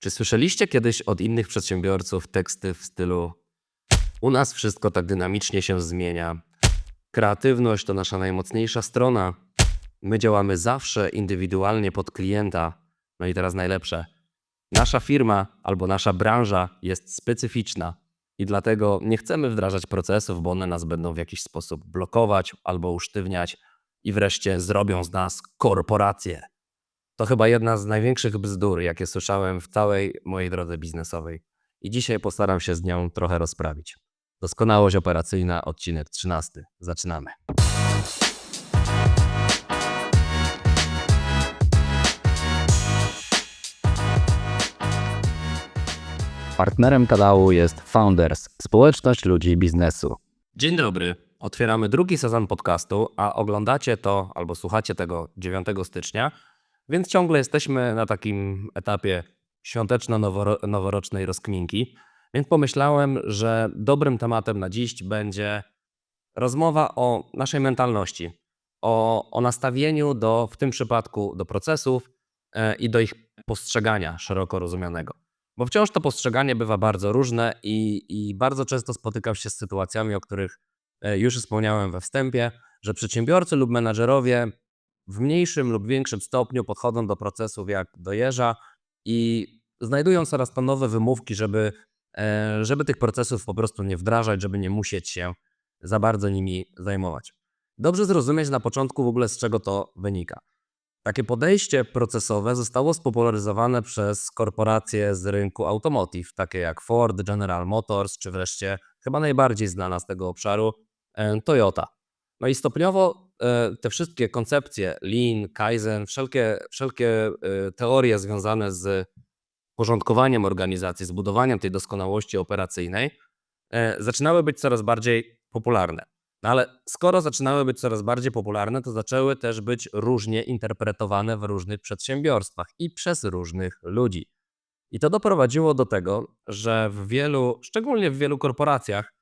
Czy słyszeliście kiedyś od innych przedsiębiorców teksty w stylu U nas wszystko tak dynamicznie się zmienia. Kreatywność to nasza najmocniejsza strona. My działamy zawsze indywidualnie pod klienta. No i teraz najlepsze. Nasza firma albo nasza branża jest specyficzna i dlatego nie chcemy wdrażać procesów, bo one nas będą w jakiś sposób blokować albo usztywniać i wreszcie zrobią z nas korporację. To chyba jedna z największych bzdur, jakie słyszałem w całej mojej drodze biznesowej. I dzisiaj postaram się z nią trochę rozprawić. Doskonałość operacyjna, odcinek 13. Zaczynamy. Partnerem kanału jest Founders, społeczność ludzi biznesu. Dzień dobry. Otwieramy drugi sezon podcastu, a oglądacie to albo słuchacie tego 9 stycznia, więc ciągle jesteśmy na takim etapie świąteczno-noworocznej rozkminki. Więc pomyślałem, że dobrym tematem na dziś będzie rozmowa o naszej mentalności, o, o nastawieniu do, w tym przypadku, do procesów e, i do ich postrzegania szeroko rozumianego. Bo wciąż to postrzeganie bywa bardzo różne i, i bardzo często spotykam się z sytuacjami, o których e, już wspomniałem we wstępie, że przedsiębiorcy lub menadżerowie w mniejszym lub większym stopniu podchodzą do procesów jak do jeża i znajdują coraz to nowe wymówki, żeby, e, żeby tych procesów po prostu nie wdrażać, żeby nie musieć się za bardzo nimi zajmować. Dobrze zrozumieć na początku w ogóle z czego to wynika. Takie podejście procesowe zostało spopularyzowane przez korporacje z rynku automotive, takie jak Ford, General Motors, czy wreszcie chyba najbardziej znana z tego obszaru e, Toyota. No i stopniowo te wszystkie koncepcje Lean, Kaizen, wszelkie, wszelkie e, teorie związane z porządkowaniem organizacji, z budowaniem tej doskonałości operacyjnej e, zaczynały być coraz bardziej popularne. No ale skoro zaczynały być coraz bardziej popularne, to zaczęły też być różnie interpretowane w różnych przedsiębiorstwach i przez różnych ludzi. I to doprowadziło do tego, że w wielu, szczególnie w wielu korporacjach,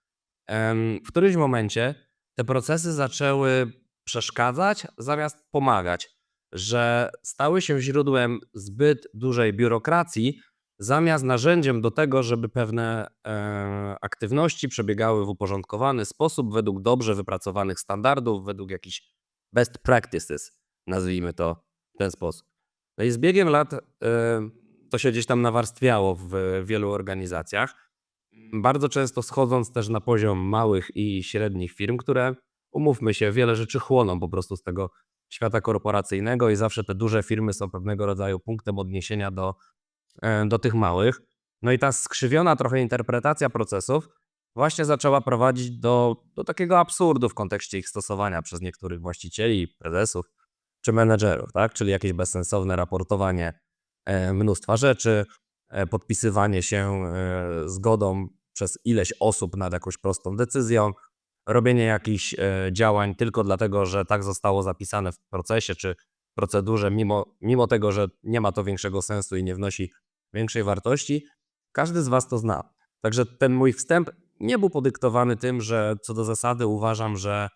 w którymś momencie te procesy zaczęły przeszkadzać zamiast pomagać, że stały się źródłem zbyt dużej biurokracji, zamiast narzędziem do tego, żeby pewne e, aktywności przebiegały w uporządkowany sposób, według dobrze wypracowanych standardów, według jakichś best practices, nazwijmy to w ten sposób. No i z biegiem lat e, to się gdzieś tam nawarstwiało w wielu organizacjach, bardzo często schodząc też na poziom małych i średnich firm, które, umówmy się, wiele rzeczy chłoną po prostu z tego świata korporacyjnego i zawsze te duże firmy są pewnego rodzaju punktem odniesienia do e, do tych małych. No i ta skrzywiona trochę interpretacja procesów właśnie zaczęła prowadzić do, do takiego absurdu w kontekście ich stosowania przez niektórych właścicieli, prezesów czy menedżerów, tak? czyli jakieś bezsensowne raportowanie e, mnóstwa rzeczy, e, podpisywanie się zgodą przez ileś osób nad jakąś prostą decyzją, robienie jakichś e, działań tylko dlatego, że tak zostało zapisane w procesie czy procedurze, mimo, mimo tego, że nie ma to większego sensu i nie wnosi większej wartości. Każdy z Was to zna. Także ten mój wstęp nie był podyktowany tym, że co do zasady uważam, że,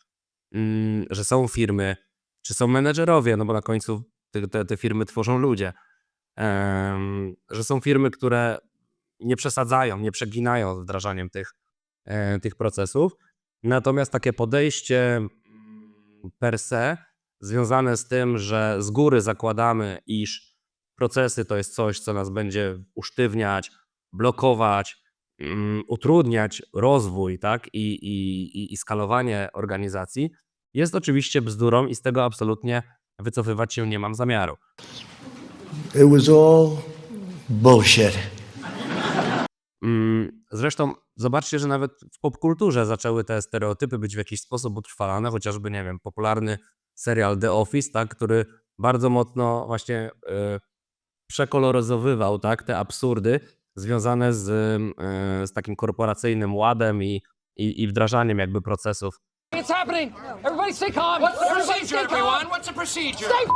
mm, że są firmy, czy są menedżerowie, no bo na końcu te, te, te firmy tworzą ludzie, em, że są firmy, które nie przesadzają, nie przeginają wdrażaniem tych, e, tych procesów. Natomiast takie podejście mm, per se, związane z tym, że z góry zakładamy, iż procesy to jest coś, co nas będzie usztywniać, blokować, mm, utrudniać rozwój tak? I, i, i- skalowanie organizacji, jest oczywiście bzdurą i z tego absolutnie wycofywać się nie mam zamiaru. It was all bullshit. Mm, Zresztą zobaczcie, że nawet w popkulturze zaczęły te stereotypy być w jakiś sposób utrwalane, chociażby, nie wiem, popularny serial The Office, tak, który bardzo mocno właśnie e, przekoloryzowywał tak, te absurdy związane z, e, z takim korporacyjnym ładem i, i, i wdrażaniem jakby procesów It's happening! Everybody stay calm! What's the procedure, everyone? What's the procedure? Stay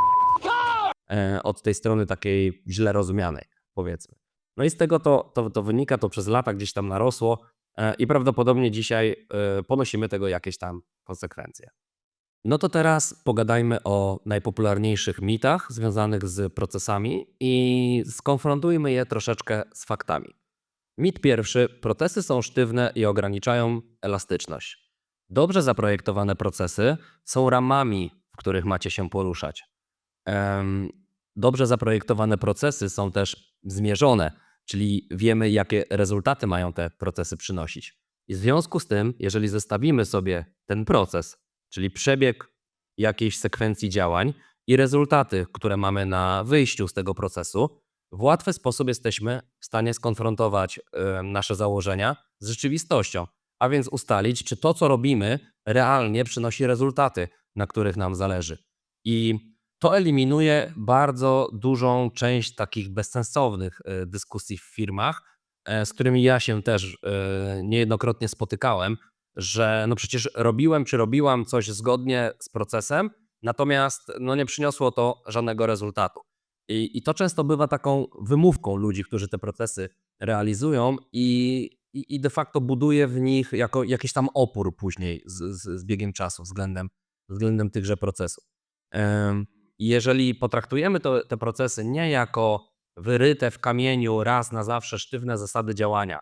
calm! e, od tej strony takiej źle rozumianej, powiedzmy. No i z tego to, to, to wynika, to przez lata gdzieś tam narosło e, i prawdopodobnie dzisiaj e, ponosimy tego jakieś tam konsekwencje. No to teraz pogadajmy o najpopularniejszych mitach związanych z procesami i skonfrontujmy je troszeczkę z faktami. Mit pierwszy: procesy są sztywne i ograniczają elastyczność. Dobrze zaprojektowane procesy są ramami, w których macie się poruszać. Dobrze zaprojektowane procesy są też zmierzone, czyli wiemy, jakie rezultaty mają te procesy przynosić. I w związku z tym, jeżeli zestawimy sobie ten proces, czyli przebieg jakiejś sekwencji działań i rezultaty, które mamy na wyjściu z tego procesu, w łatwy sposób jesteśmy w stanie skonfrontować nasze założenia z rzeczywistością, a więc ustalić, czy to, co robimy, realnie przynosi rezultaty, na których nam zależy. I to eliminuje bardzo dużą część takich bezsensownych e, dyskusji w firmach, e, z którymi ja się też e, niejednokrotnie spotykałem, że no przecież robiłem czy robiłam coś zgodnie z procesem, natomiast no nie przyniosło to żadnego rezultatu. I, I to często bywa taką wymówką ludzi, którzy te procesy realizują i, i, i de facto buduje w nich jako, jakiś tam opór później z, z, z biegiem czasu względem, względem tychże procesów. Em, jeżeli potraktujemy to, te procesy nie jako wyryte w kamieniu raz na zawsze sztywne zasady działania,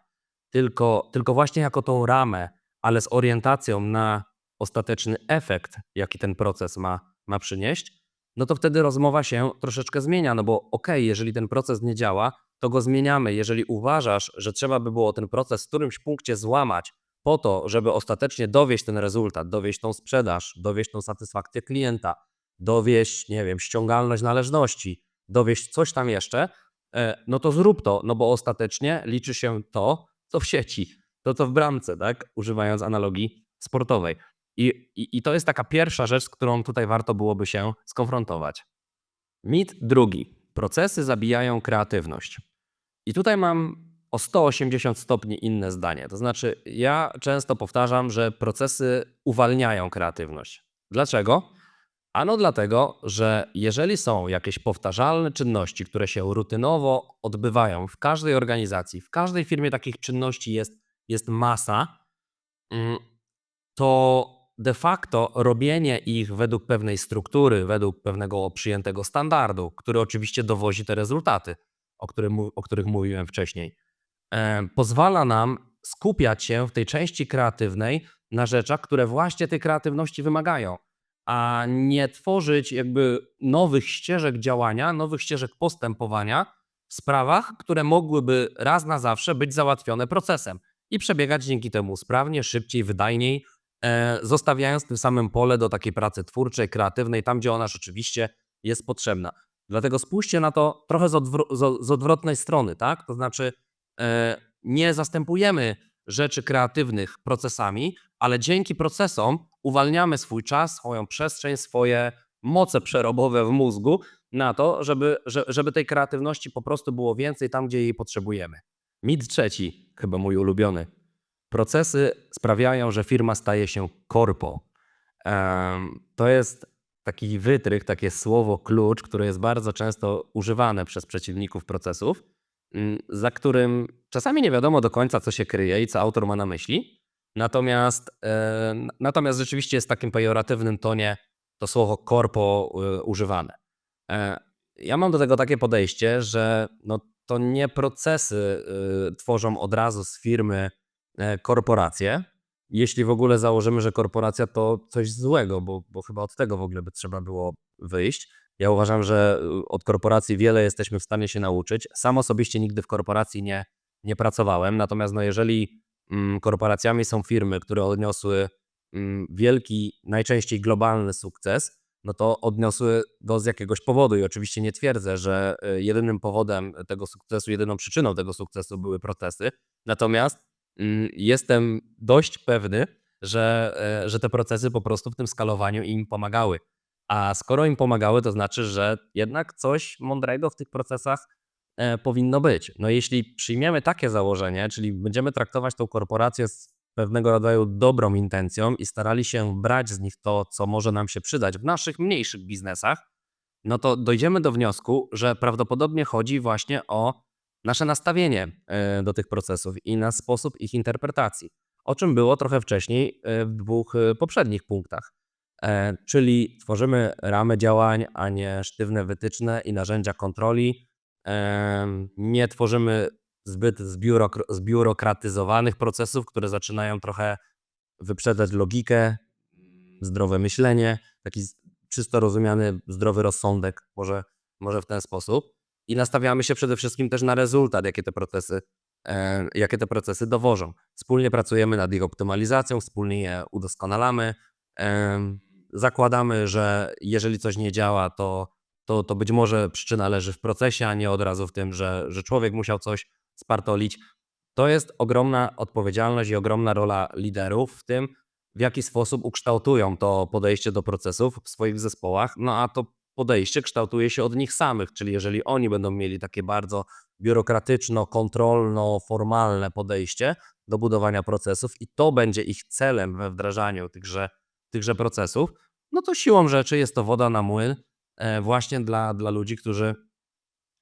tylko, tylko właśnie jako tą ramę, ale z orientacją na ostateczny efekt, jaki ten proces ma, ma przynieść, no to wtedy rozmowa się troszeczkę zmienia. No bo okej, jeżeli ten proces nie działa, to go zmieniamy. Jeżeli uważasz, że trzeba by było ten proces w którymś punkcie złamać po to, żeby ostatecznie dowieść ten rezultat, dowieść tą sprzedaż, dowieść tą satysfakcję klienta, dowieść, nie wiem, ściągalność należności, dowieść coś tam jeszcze, e, no to zrób to, no bo ostatecznie liczy się to, co w sieci, to co w bramce, tak? Używając analogii sportowej. I, i, I to jest taka pierwsza rzecz, z którą tutaj warto byłoby się skonfrontować. Mit drugi. Procesy zabijają kreatywność. I tutaj mam o 180 stopni inne zdanie. To znaczy, ja często powtarzam, że procesy uwalniają kreatywność. Dlaczego? Ano dlatego, że jeżeli są jakieś powtarzalne czynności, które się rutynowo odbywają w każdej organizacji, w każdej firmie takich czynności jest, jest masa, mm, to de facto robienie ich według pewnej struktury, według pewnego przyjętego standardu, który oczywiście dowozi te rezultaty, o, którym, o których mówiłem wcześniej, e, pozwala nam skupiać się w tej części kreatywnej na rzeczach, które właśnie tej kreatywności wymagają, a nie tworzyć jakby nowych ścieżek działania, nowych ścieżek postępowania w sprawach, które mogłyby raz na zawsze być załatwione procesem i przebiegać dzięki temu sprawnie, szybciej, wydajniej, e, zostawiając tym samym pole do takiej pracy twórczej, kreatywnej, tam gdzie ona rzeczywiście jest potrzebna. Dlatego spójrzcie na to trochę z, z, z odwrotnej strony, tak? To znaczy, e, nie zastępujemy rzeczy kreatywnych procesami, ale dzięki procesom uwalniamy swój czas, swoją przestrzeń, swoje moce przerobowe w mózgu na to, żeby, że- żeby tej kreatywności po prostu było więcej tam, gdzie jej potrzebujemy. Mit trzeci, chyba mój ulubiony. Procesy sprawiają, że firma staje się korpo. To jest taki wytrych, takie słowo klucz, które jest bardzo często używane przez przeciwników procesów, mm, za którym czasami nie wiadomo do końca, co się kryje i co autor ma na myśli. Natomiast, e, natomiast rzeczywiście jest w takim pejoratywnym tonie to słowo korpo e, używane. E, Ja mam do tego takie podejście, że no, to nie procesy tworzą od razu z firmy korporacje. Jeśli w ogóle założymy, że korporacja to coś złego, bo, bo chyba od tego w ogóle by trzeba było wyjść. Ja uważam, że od korporacji wiele jesteśmy w stanie się nauczyć. Sam osobiście nigdy w korporacji nie, nie pracowałem, natomiast no jeżeli korporacjami są firmy, które odniosły mm, wielki, najczęściej globalny sukces, no to odniosły go z jakiegoś powodu. I oczywiście nie twierdzę, że y, jedynym powodem tego sukcesu, jedyną przyczyną tego sukcesu były protesty. Natomiast mm, jestem dość pewny, że, e, że te procesy po prostu w tym skalowaniu im pomagały. A skoro im pomagały, to znaczy, że jednak coś mądrego w tych procesach e, powinno być. No jeśli przyjmiemy takie założenie, czyli będziemy traktować tą korporację z pewnego rodzaju dobrą intencją i starali się brać z nich to, co może nam się przydać w naszych mniejszych biznesach, no to dojdziemy do wniosku, że prawdopodobnie chodzi właśnie o nasze nastawienie e, do tych procesów i na sposób ich interpretacji, o czym było trochę wcześniej e, w dwóch e, poprzednich punktach. E, czyli tworzymy ramy działań, a nie sztywne wytyczne i narzędzia kontroli. Nie tworzymy zbyt zbiurokr- zbiurokratyzowanych procesów, które zaczynają trochę wyprzedzać logikę, zdrowe myślenie, taki czysto rozumiany zdrowy rozsądek, może, może w ten sposób. I nastawiamy się przede wszystkim też na rezultat, jakie te procesy, e, jakie te procesy dowożą. Wspólnie pracujemy nad ich optymalizacją, wspólnie je udoskonalamy. Zakładamy, że jeżeli coś nie działa, to, to, to być może przyczyna leży w procesie, a nie od razu w tym, że, że człowiek musiał coś spartolić. To jest ogromna odpowiedzialność i ogromna rola liderów w tym, w jaki sposób ukształtują to podejście do procesów w swoich zespołach. No a to podejście kształtuje się od nich samych, czyli jeżeli oni będą mieli takie bardzo biurokratyczno-kontrolno-formalne podejście do budowania procesów i to będzie ich celem we wdrażaniu tychże, tychże procesów, no to siłą rzeczy jest to woda na młyn właśnie dla, dla ludzi, którzy,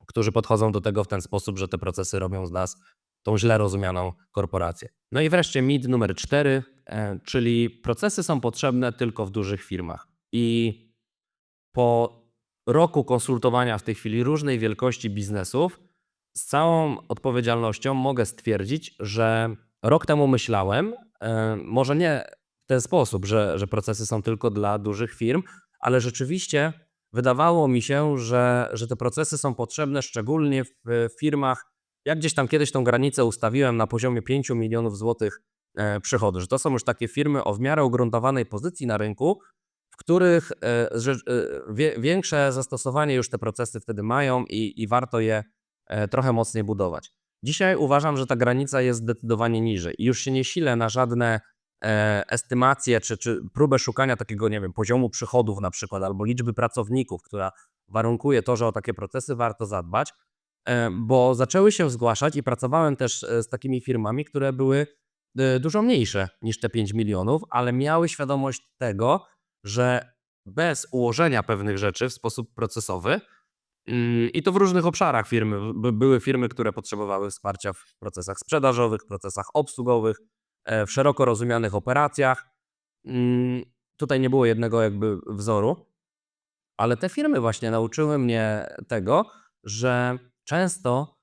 którzy podchodzą do tego w ten sposób, że te procesy robią z nas tą źle rozumianą korporację. No i wreszcie mit numer cztery, e, czyli procesy są potrzebne tylko w dużych firmach. I po roku konsultowania w tej chwili różnej wielkości biznesów, z całą odpowiedzialnością mogę stwierdzić, że rok temu myślałem, e, może nie w ten sposób, że, że procesy są tylko dla dużych firm, ale rzeczywiście wydawało mi się, że, że te procesy są potrzebne szczególnie w firmach. Jak gdzieś tam kiedyś tą granicę ustawiłem na poziomie 5 milionów złotych e, przychodu, że to są już takie firmy o w miarę ugruntowanej pozycji na rynku, w których e, że, e, większe zastosowanie już te procesy wtedy mają i, i warto je trochę mocniej budować. Dzisiaj uważam, że ta granica jest zdecydowanie niżej i już się nie silę na żadne e, estymacje czy, czy próbę szukania takiego, nie wiem, poziomu przychodów na przykład albo liczby pracowników, która warunkuje to, że o takie procesy warto zadbać, e, bo zaczęły się zgłaszać i pracowałem też e, z takimi firmami, które były dużo mniejsze niż te 5 milionów, ale miały świadomość tego, że bez ułożenia pewnych rzeczy w sposób procesowy, mm, i to w różnych obszarach firmy, by- były firmy, które potrzebowały wsparcia w procesach sprzedażowych, procesach obsługowych, w szeroko rozumianych operacjach. Mm, Tutaj nie było jednego jakby wzoru, ale te firmy właśnie nauczyły mnie tego, że często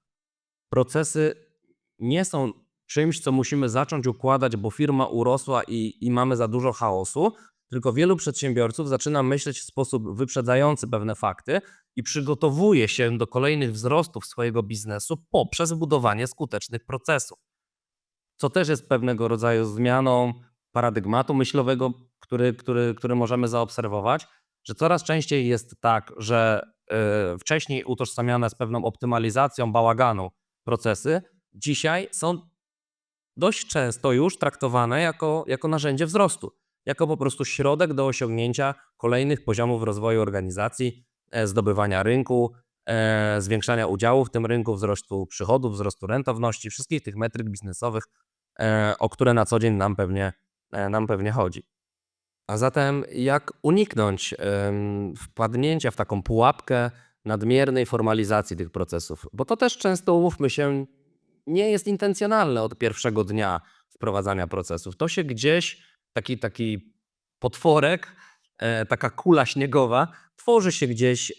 procesy nie są czymś, co musimy zacząć układać, bo firma urosła i, i mamy za dużo chaosu, tylko wielu przedsiębiorców zaczyna myśleć w sposób wyprzedzający pewne fakty i przygotowuje się do kolejnych wzrostów swojego biznesu poprzez budowanie skutecznych procesów. Co też jest pewnego rodzaju zmianą paradygmatu myślowego, który, który, który możemy zaobserwować, że coraz częściej jest tak, że y, wcześniej utożsamiane z pewną optymalizacją bałaganu procesy, dzisiaj są dość często już traktowane jako, jako narzędzie wzrostu, jako po prostu środek do osiągnięcia kolejnych poziomów rozwoju organizacji, e, zdobywania rynku, e, zwiększania udziału w tym rynku, wzrostu przychodów, wzrostu rentowności, wszystkich tych metryk biznesowych, o które na co dzień nam pewnie, e, nam pewnie chodzi. A zatem jak uniknąć wpadnięcia w taką pułapkę nadmiernej formalizacji tych procesów? Bo to też często, umówmy się, nie jest intencjonalne od pierwszego dnia wprowadzania procesów. To się gdzieś, taki, taki potworek, e, taka kula śniegowa, tworzy się gdzieś e,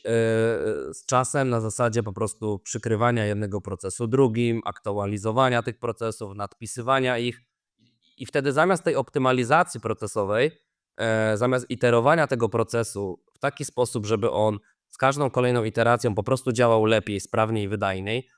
z czasem na zasadzie po prostu przykrywania jednego procesu drugim, aktualizowania tych procesów, nadpisywania ich. I wtedy zamiast tej optymalizacji procesowej, e, zamiast iterowania tego procesu w taki sposób, żeby on z każdą kolejną iteracją po prostu działał lepiej, sprawniej, wydajniej,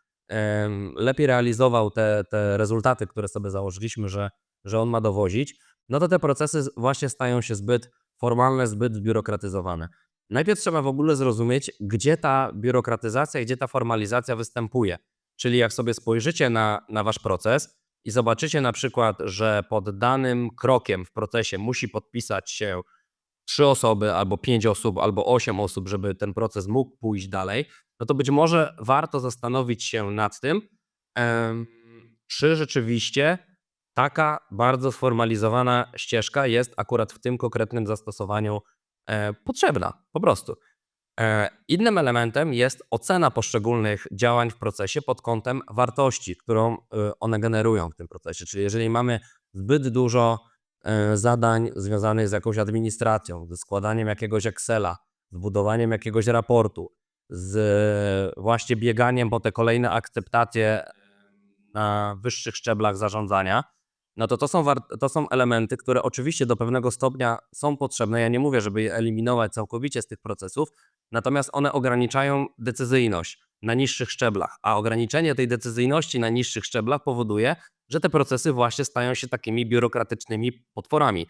lepiej realizował te, te rezultaty, które sobie założyliśmy, że, że on ma dowozić, no to te procesy właśnie stają się zbyt formalne, zbyt zbiurokratyzowane. Najpierw trzeba w ogóle zrozumieć, gdzie ta biurokratyzacja, gdzie ta formalizacja występuje. Czyli jak sobie spojrzycie na, na wasz proces i zobaczycie na przykład, że pod danym krokiem w procesie musi podpisać się trzy osoby, albo pięć osób, albo osiem osób, żeby ten proces mógł pójść dalej, no to być może warto zastanowić się nad tym, czy rzeczywiście taka bardzo sformalizowana ścieżka jest akurat w tym konkretnym zastosowaniu potrzebna, po prostu. E, Innym elementem jest ocena poszczególnych działań w procesie pod kątem wartości, którą e, one generują w tym procesie. Czyli jeżeli mamy zbyt dużo e, zadań związanych z jakąś administracją, ze składaniem jakiegoś Excela, z budowaniem jakiegoś raportu, z e, właśnie bieganiem po te kolejne akceptacje na wyższych szczeblach zarządzania, no to to są, to są elementy, które oczywiście do pewnego stopnia są potrzebne. Ja nie mówię, żeby je eliminować całkowicie z tych procesów, natomiast one ograniczają decyzyjność na niższych szczeblach, a ograniczenie tej decyzyjności na niższych szczeblach powoduje, że te procesy właśnie stają się takimi biurokratycznymi potworami.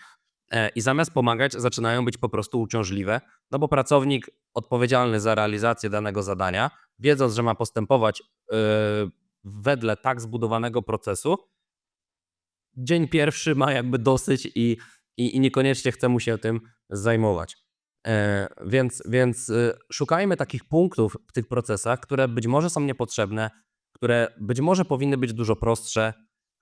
E, I zamiast pomagać, zaczynają być po prostu uciążliwe, no bo pracownik odpowiedzialny za realizację danego zadania, wiedząc, że ma postępować yy, wedle tak zbudowanego procesu, dzień pierwszy ma jakby dosyć i, i, i niekoniecznie chce mu się tym zajmować. E, więc więc y, szukajmy takich punktów w tych procesach, które być może są niepotrzebne, które być może powinny być dużo prostsze,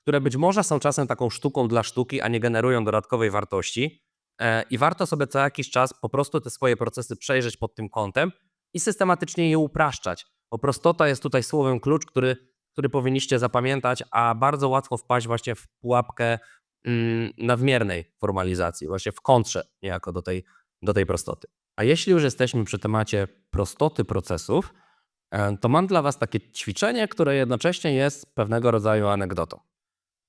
które być może są czasem taką sztuką dla sztuki, a nie generują dodatkowej wartości. E, I warto sobie co jakiś czas po prostu te swoje procesy przejrzeć pod tym kątem i systematycznie je upraszczać. Bo prostota jest tutaj słowem klucz, który, który powinniście zapamiętać, a bardzo łatwo wpaść właśnie w pułapkę mm, nadmiernej formalizacji, właśnie w kontrze niejako do tej, do tej prostoty. A jeśli już jesteśmy przy temacie prostoty procesów, e, to mam dla Was takie ćwiczenie, które jednocześnie jest pewnego rodzaju anegdotą.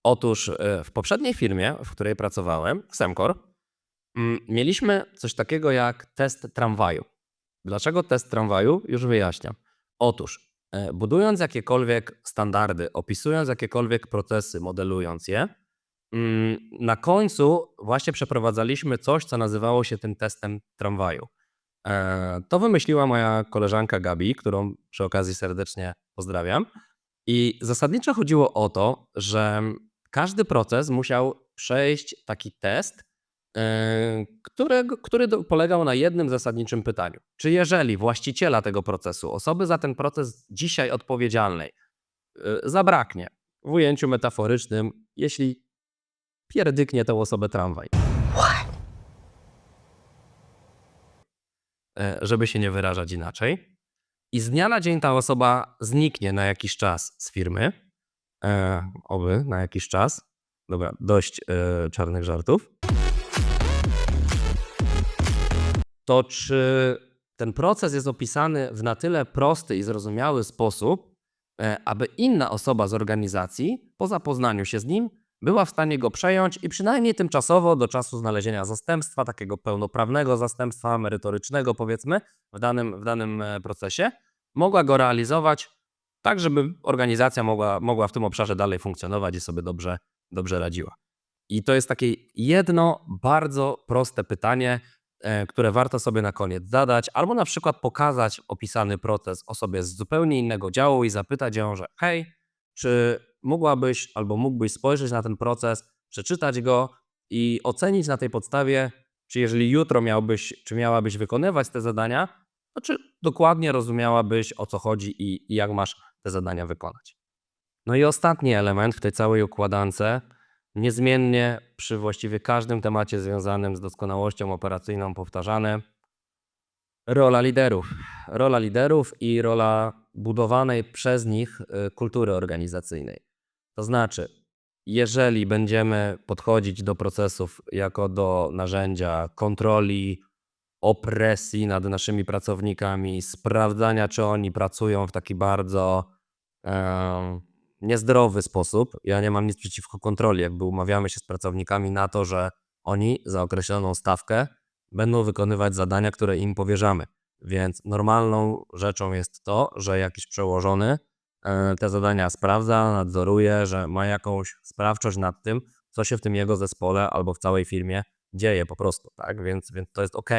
Otóż e, w poprzedniej firmie, w której pracowałem, Semcor, mm, mieliśmy coś takiego jak test tramwaju. Dlaczego test tramwaju? Już wyjaśniam. Otóż, budując jakiekolwiek standardy, opisując jakiekolwiek procesy, modelując je, mm, na końcu właśnie przeprowadzaliśmy coś, co nazywało się tym testem tramwaju. E, To wymyśliła moja koleżanka Gabi, którą przy okazji serdecznie pozdrawiam. I zasadniczo chodziło o to, że każdy proces musiał przejść taki test, e, którego, który polegał na jednym zasadniczym pytaniu. Czy jeżeli właściciela tego procesu, osoby za ten proces dzisiaj odpowiedzialnej, e, zabraknie w ujęciu metaforycznym, jeśli pierdyknie tę osobę tramwaj. E, Żeby się nie wyrażać inaczej. I z dnia na dzień ta osoba zniknie na jakiś czas z firmy. E, oby na jakiś czas. Dobra, dość e, czarnych żartów. To czy ten proces jest opisany w na tyle prosty i zrozumiały sposób, e, aby inna osoba z organizacji, po zapoznaniu się z nim, była w stanie go przejąć i przynajmniej tymczasowo do czasu znalezienia zastępstwa, takiego pełnoprawnego zastępstwa merytorycznego, powiedzmy, w danym, w danym e, procesie, mogła go realizować tak, żeby organizacja mogła, mogła w tym obszarze dalej funkcjonować i sobie dobrze, dobrze radziła. I to jest takie jedno bardzo proste pytanie, które warto sobie na koniec zadać, albo na przykład pokazać opisany proces osobie z zupełnie innego działu i zapytać ją, że hej, czy mogłabyś albo mógłbyś spojrzeć na ten proces, przeczytać go i ocenić na tej podstawie, czy jeżeli jutro miałbyś, czy miałabyś wykonywać te zadania, to czy dokładnie rozumiałabyś o co chodzi i, i jak masz te zadania wykonać. No i ostatni element w tej całej układance, niezmiennie przy właściwie każdym temacie związanym z doskonałością operacyjną powtarzane, rola liderów. Rola liderów i rola budowanej przez nich y, kultury organizacyjnej. To znaczy, jeżeli będziemy podchodzić do procesów jako do narzędzia kontroli, opresji nad naszymi pracownikami, sprawdzania, czy oni pracują w taki bardzo em, niezdrowy sposób. Ja nie mam nic przeciwko kontroli, jakby umawiamy się z pracownikami na to, że oni za określoną stawkę będą wykonywać zadania, które im powierzamy. Więc normalną rzeczą jest to, że jakiś przełożony e, te zadania sprawdza, nadzoruje, że ma jakąś sprawczość nad tym, co się w tym jego zespole albo w całej firmie dzieje po prostu, tak? Więc, więc to jest ok.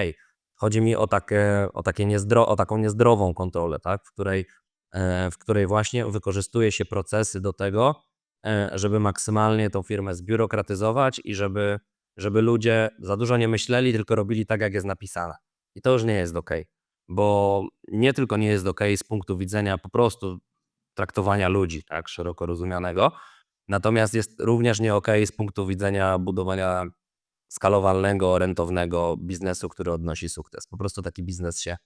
Chodzi mi o, takie, o, takie niezdro, o taką niezdrową kontrolę, tak? w, której, w której właśnie wykorzystuje się procesy do tego, e, żeby maksymalnie tą firmę zbiurokratyzować i żeby, żeby ludzie za dużo nie myśleli, tylko robili tak, jak jest napisane. I to już nie jest ok, bo nie tylko nie jest ok z punktu widzenia po prostu traktowania ludzi, tak, szeroko rozumianego, natomiast jest również nie ok z punktu widzenia budowania skalowalnego, rentownego biznesu, który odnosi sukces. Po prostu taki biznes się e,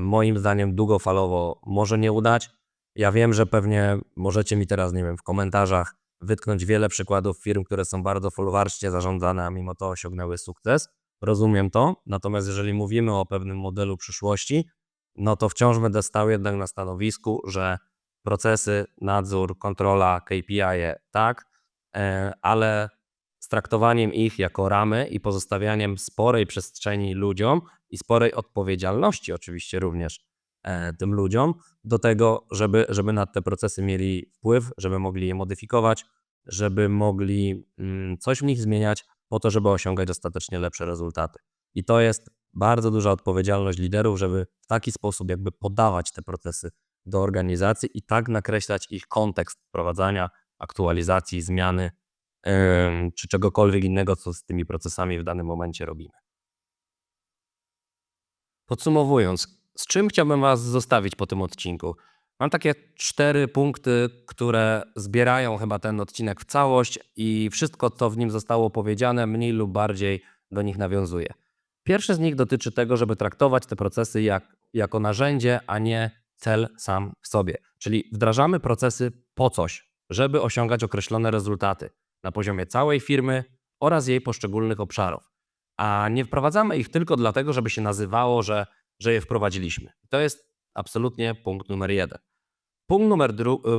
moim zdaniem długofalowo może nie udać. Ja wiem, że pewnie możecie mi teraz, nie wiem, w komentarzach wytknąć wiele przykładów firm, które są bardzo folwarcznie zarządzane, a mimo to osiągnęły sukces. Rozumiem to, natomiast jeżeli mówimy o pewnym modelu przyszłości, no to wciąż będę stał jednak na stanowisku, że procesy, nadzór, kontrola, KPI -e, tak, e, ale z traktowaniem ich jako ramy i pozostawianiem sporej przestrzeni ludziom i sporej odpowiedzialności oczywiście również e, tym ludziom do tego, żeby, żeby nad te procesy mieli wpływ, żeby mogli je modyfikować, żeby mogli mm, coś w nich zmieniać po to, żeby osiągać ostatecznie lepsze rezultaty. I to jest bardzo duża odpowiedzialność liderów, żeby w taki sposób jakby podawać te procesy do organizacji i tak nakreślać ich kontekst wprowadzania, aktualizacji, zmiany em, czy czegokolwiek innego, co z tymi procesami w danym momencie robimy. Podsumowując, z czym chciałbym Was zostawić po tym odcinku? Mam takie cztery punkty, które zbierają chyba ten odcinek w całość i wszystko, co w nim zostało powiedziane, mniej lub bardziej do nich nawiązuje. Pierwszy z nich dotyczy tego, żeby traktować te procesy jak, jako narzędzie, a nie cel sam w sobie. Czyli wdrażamy procesy po coś, żeby osiągać określone rezultaty na poziomie całej firmy oraz jej poszczególnych obszarów. A nie wprowadzamy ich tylko dlatego, żeby się nazywało, że, że je wprowadziliśmy. To jest absolutnie punkt numer jeden. Punkt numer,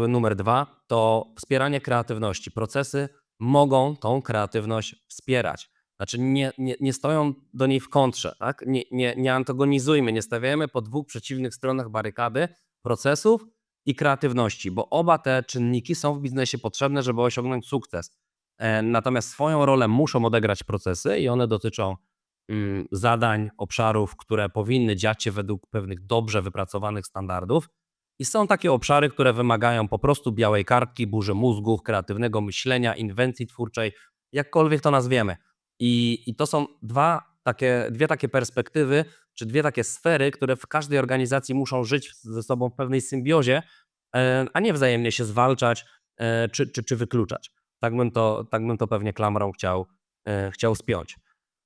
y, numer dwa to wspieranie kreatywności. Procesy mogą tą kreatywność wspierać. Znaczy nie, nie, nie stoją do niej w kontrze, tak? nie, nie, nie antagonizujmy, nie stawiajmy po dwóch przeciwnych stronach barykady procesów i kreatywności, bo oba te czynniki są w biznesie potrzebne, żeby osiągnąć sukces. E, Natomiast swoją rolę muszą odegrać procesy i one dotyczą mm, zadań, obszarów, które powinny dziać się według pewnych dobrze wypracowanych standardów. I są takie obszary, które wymagają po prostu białej kartki, burzy mózgów, kreatywnego myślenia, inwencji twórczej, jakkolwiek to nazwiemy. I, i to są dwa takie, dwie takie perspektywy, czy dwie takie sfery, które w każdej organizacji muszą żyć ze sobą w pewnej symbiozie, e, a nie wzajemnie się zwalczać e, czy, czy, czy wykluczać. Tak bym to, tak bym to pewnie klamrą chciał, e, chciał spiąć.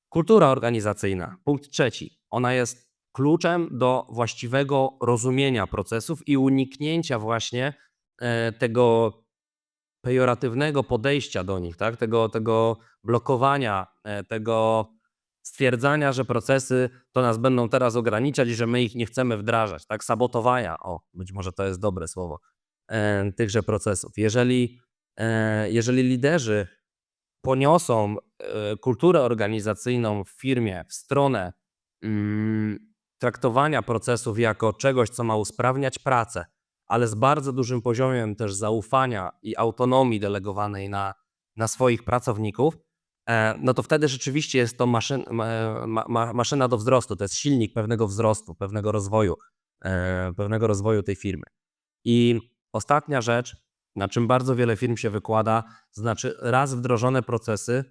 Kultura organizacyjna. Punkt trzeci. Ona jest kluczem do właściwego rozumienia procesów i uniknięcia właśnie e, tego pejoratywnego podejścia do nich, tak? tego, tego blokowania, e, tego stwierdzania, że procesy to nas będą teraz ograniczać i że my ich nie chcemy wdrażać, tak? sabotowania, o, być może to jest dobre słowo, e, tychże procesów. Jeżeli, jeżeli liderzy poniosą e, kulturę organizacyjną w firmie w stronę mm, traktowania procesów jako czegoś, co ma usprawniać pracę, ale z bardzo dużym poziomem też zaufania i autonomii delegowanej na, na swoich pracowników, e, no to wtedy rzeczywiście jest to maszyn, ma, ma, maszyna do wzrostu, to jest silnik pewnego wzrostu, pewnego rozwoju, e, pewnego rozwoju tej firmy. I ostatnia rzecz, na czym bardzo wiele firm się wykłada, znaczy raz wdrożone procesy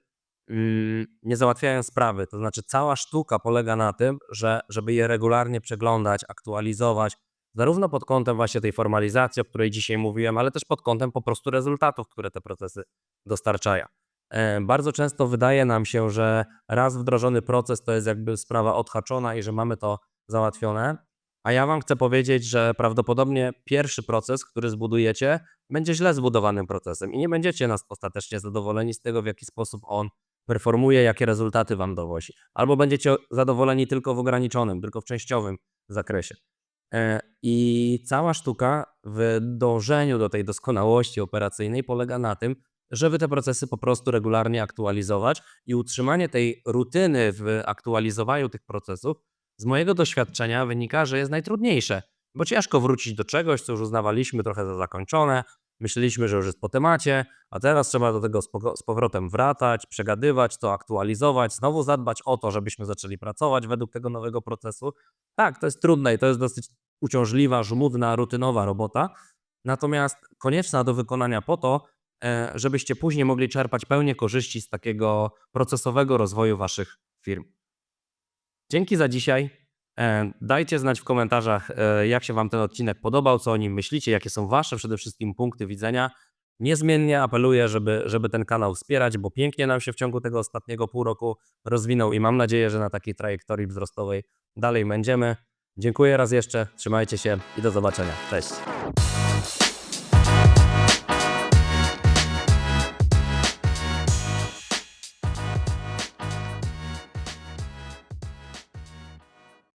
mm, nie załatwiają sprawy. To znaczy cała sztuka polega na tym, że żeby je regularnie przeglądać, aktualizować, zarówno pod kątem właśnie tej formalizacji, o której dzisiaj mówiłem, ale też pod kątem po prostu rezultatów, które te procesy dostarczają. E, Bardzo często wydaje nam się, że raz wdrożony proces to jest jakby sprawa odhaczona i że mamy to załatwione, a ja Wam chcę powiedzieć, że prawdopodobnie pierwszy proces, który zbudujecie, będzie źle zbudowanym procesem i nie będziecie nas ostatecznie zadowoleni z tego, w jaki sposób on performuje, jakie rezultaty Wam dowozi. Albo będziecie zadowoleni tylko w ograniczonym, tylko w częściowym zakresie. E, I cała sztuka w dążeniu do tej doskonałości operacyjnej polega na tym, żeby te procesy po prostu regularnie aktualizować i utrzymanie tej rutyny w aktualizowaniu tych procesów z mojego doświadczenia wynika, że jest najtrudniejsze, bo ciężko wrócić do czegoś, co już uznawaliśmy trochę za zakończone, myśleliśmy, że już jest po temacie, a teraz trzeba do tego z powrotem wracać, przegadywać to, aktualizować, znowu zadbać o to, żebyśmy zaczęli pracować według tego nowego procesu. Tak, to jest trudne i to jest dosyć uciążliwa, żmudna, rutynowa robota, natomiast konieczna do wykonania po to, e, żebyście później mogli czerpać pełnię korzyści z takiego procesowego rozwoju waszych firm. Dzięki za dzisiaj. E, Dajcie znać w komentarzach, e, jak się Wam ten odcinek podobał, co o nim myślicie, jakie są Wasze przede wszystkim punkty widzenia. Niezmiennie apeluję, żeby, żeby ten kanał wspierać, bo pięknie nam się w ciągu tego ostatniego pół roku rozwinął i mam nadzieję, że na takiej trajektorii wzrostowej dalej będziemy. Dziękuję raz jeszcze, trzymajcie się i do zobaczenia. Cześć.